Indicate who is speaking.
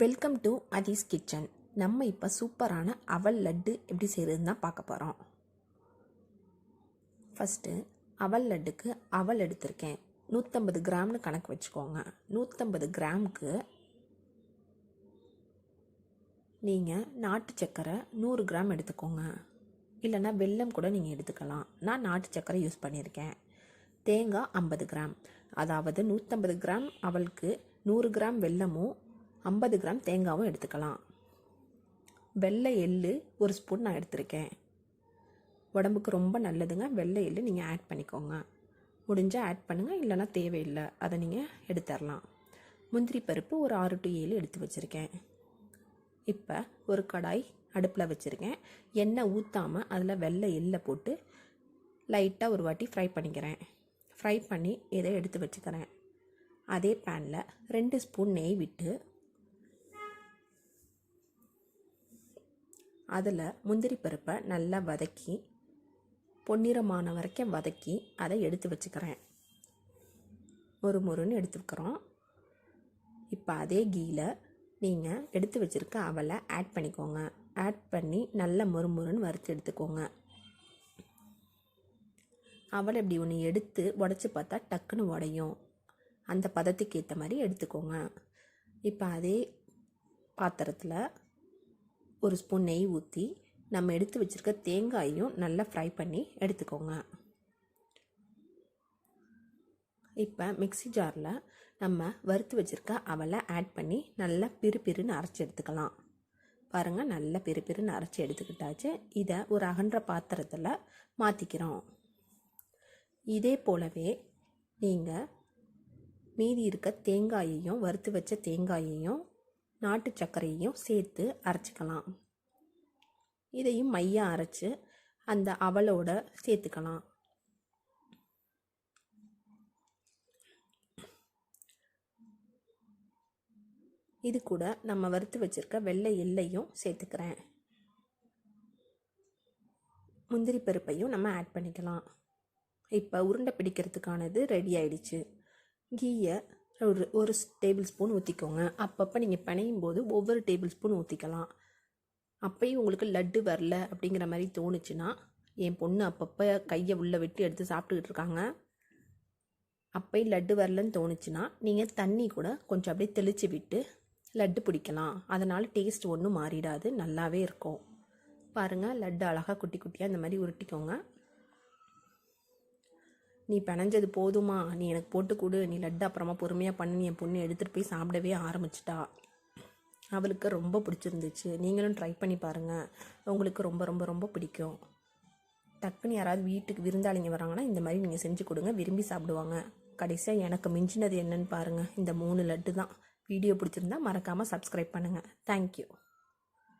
Speaker 1: Welcome to அதீஸ் kitchen நம்ம இப்போ சூப்பரான அவல் லட்டு எப்படி செய்கிறதுன்னு தான் பார்க்க போகிறோம் ஃபஸ்ட்டு அவல் லட்டுக்கு அவல் எடுத்திருக்கேன். நூற்றம்பது கிராம்னு கணக்கு வச்சுக்கோங்க. நூற்றம்பது கிராமுக்கு நீங்கள் நாட்டு சக்கரை நூறு கிராம் எடுத்துக்கோங்க. இல்லைன்னா வெல்லம் கூட நீங்கள் எடுத்துக்கலாம். நான் நாட்டு சக்கரை யூஸ் பண்ணியிருக்கேன். தேங்காய் ஐம்பது கிராம். அதாவது நூற்றம்பது கிராம் அவளுக்கு நூறு கிராம் வெல்லமும் ஐம்பது கிராம் தேங்காவும் எடுத்துக்கலாம். வெள்ளை எள்ளு ஒரு ஸ்பூன் நான் எடுத்திருக்கேன். உடம்புக்கு ரொம்ப நல்லதுங்க. வெள்ளை எள்ளு நீங்கள் ஆட் பண்ணிக்கோங்க. முடிஞ்சால் ஆட் பண்ணுங்கள் இல்லைன்னா தேவையில்லை. அதை நீங்கள் எடுத்துடலாம். முந்திரி பருப்பு ஒரு ஆறு டு ஏழு எடுத்து வச்சுருக்கேன். இப்போ ஒரு கடாய் அடுப்பில் வச்சுருக்கேன். எண்ணெய் ஊற்றாமல் அதில் வெள்ளை எள்ளை போட்டு லைட்டாக ஒரு வாட்டி ஃப்ரை பண்ணிக்கிறேன். ஃப்ரை பண்ணி இதை எடுத்து வச்சுக்கிறேன். அதே பேனில் ரெண்டு ஸ்பூன் நெய் விட்டு அதில் முந்திரி பருப்பை நல்லா வதக்கி பொன்னிறமான வரைக்கும் வதக்கி அதை எடுத்து வச்சுக்கிறேன். ஒரு முருன்னு எடுத்துக்கிறோம் இப்போ அதே கீயில் நீங்கள் எடுத்து வச்சுருக்க அவலை ஆட் பண்ணிக்கோங்க. ஆட் பண்ணி நல்ல முறுமுறுன்னு வறுத்து எடுத்துக்கோங்க. அவளை இப்படி ஒன்று எடுத்து உடச்சி பார்த்தா டக்குன்னு உடையும். அந்த பதத்துக்கு ஏற்ற மாதிரி எடுத்துக்கோங்க. இப்போ அதே பாத்திரத்தில் ஒரு ஸ்பூன் நெய் ஊற்றி நம்ம எடுத்து வச்சுருக்க தேங்காயையும் நல்லா ஃப்ரை பண்ணி எடுத்துக்கோங்க. இப்போ மிக்ஸி ஜாரில் நம்ம வறுத்து வச்சுருக்க அவலை ஆட் பண்ணி நல்லா பிறு பிறுன்னு அரைச்சி எடுத்துக்கலாம். பாருங்கள் நல்லா பிறு பிறுன்னு அரைச்சி எடுத்துக்கிட்டாச்சு. இதை ஒரு அகன்ற பாத்திரத்தில் மாற்றிக்கிறோம் இதே போலவே நீங்கள் மீதி இருக்க தேங்காயையும் வறுத்து வச்ச தேங்காயையும் நாட்டு சர்க்கரையையும் சேர்த்து அரைச்சிக்கலாம். இதையும் மையம் அரைச்சி அந்த அவலோட சேர்த்துக்கலாம். இது கூட நம்ம வறுத்து வச்சுருக்க வெள்ளை எல்லையும் சேர்த்துக்கிறேன். முந்திரி பருப்பையும் நம்ம ஆட் பண்ணிக்கலாம். இப்போ உருண்டை பிடிக்கிறதுக்கானது ரெடி ஆயிடுச்சு. கீயை ஒரு ஒரு டேபிள் ஸ்பூன் ஊற்றிக்கோங்க அப்பப்போ நீங்கள் பிணையும் போது ஒவ்வொரு டேபிள் ஸ்பூன் ஊற்றிக்கலாம் அப்பயும் உங்களுக்கு லட்டு வரல அப்படிங்கிற மாதிரி தோணுச்சுன்னா என் பொண்ணு அப்பப்போ கையை உள்ளே விட்டு எடுத்து சாப்பிட்டுக்கிட்டு இருக்காங்க. அப்போயும் லட்டு வரலன்னு தோணுச்சுன்னா நீங்கள் தண்ணி கூட கொஞ்சம் அப்படியே தெளித்து விட்டு லட்டு பிடிக்கலாம். அதனால் டேஸ்ட் ஒன்றும் மாறிடாது. நல்லாவே இருக்கும். பாருங்கள் லட்டு அழகாக குட்டி குட்டியாக இந்த மாதிரி உருட்டிக்கோங்க. நீ பிணைஞ்சது போதுமா? நீ எனக்கு போட்டு கொடு. நீ லட்டு அப்புறமா பொறுமையாக பண்ணி. என் பொண்ணு எடுத்துகிட்டு போய் சாப்பிடவே ஆரம்பிச்சிட்டா. அவளுக்கு ரொம்ப பிடிச்சிருந்துச்சு. நீங்களும் ட்ரை பண்ணி பாருங்கள் உங்களுக்கு ரொம்ப ரொம்ப ரொம்ப பிடிக்கும். டக்குன்னு யாராவது வீட்டுக்கு விருந்தாளிங்க வராங்கன்னா இந்த மாதிரி நீங்கள் செஞ்சு கொடுங்க. விரும்பி சாப்பிடுவாங்க. கடைசியாக எனக்கு மிஞ்சினது என்னன்னு பாருங்கள் இந்த மூணு லட்டு தான். வீடியோ பிடிச்சிருந்தா மறக்காமல் சப்ஸ்கிரைப் பண்ணுங்கள் தேங்க்யூ